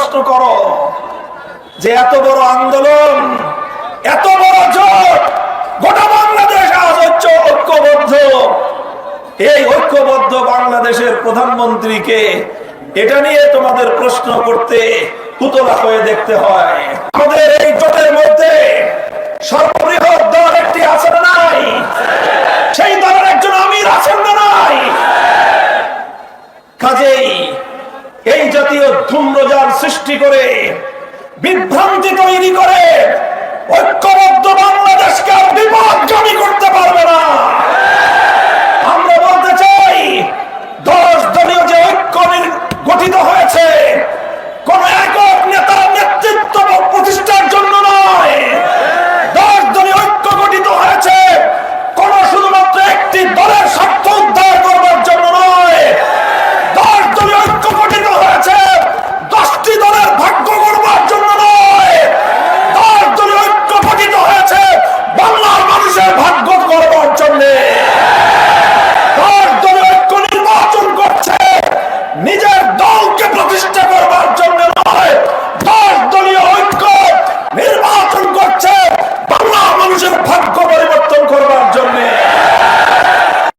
প্রশ্ন করো যে এত বড় আন্দোলন, এত বড় জোট, গোটা বাংলাদেশ আজ হচ্ছে ঐক্যবদ্ধ। এই ঐক্যবদ্ধ বাংলাদেশের প্রধানমন্ত্রীকে এটা নিয়ে তোমাদের প্রশ্ন করতে পুতলা হয়ে দেখতে হয়। আমাদের এই জোটের মধ্যে সর্ববৃহৎ দল একটি আছে নাই? সেই দলের একজন আমির আছেন না নাই? কাজেই এই জাতীয় ধূম্রজাল সৃষ্টি করে, বিভ্রান্তি তৈরি করে, ঐক্যবদ্ধ বাংলাদেশকে বিপদগামী করতে পারবে না। আমরা বলতে চাই, দশ দলীয় যে ঐক্য গঠিত হয়েছে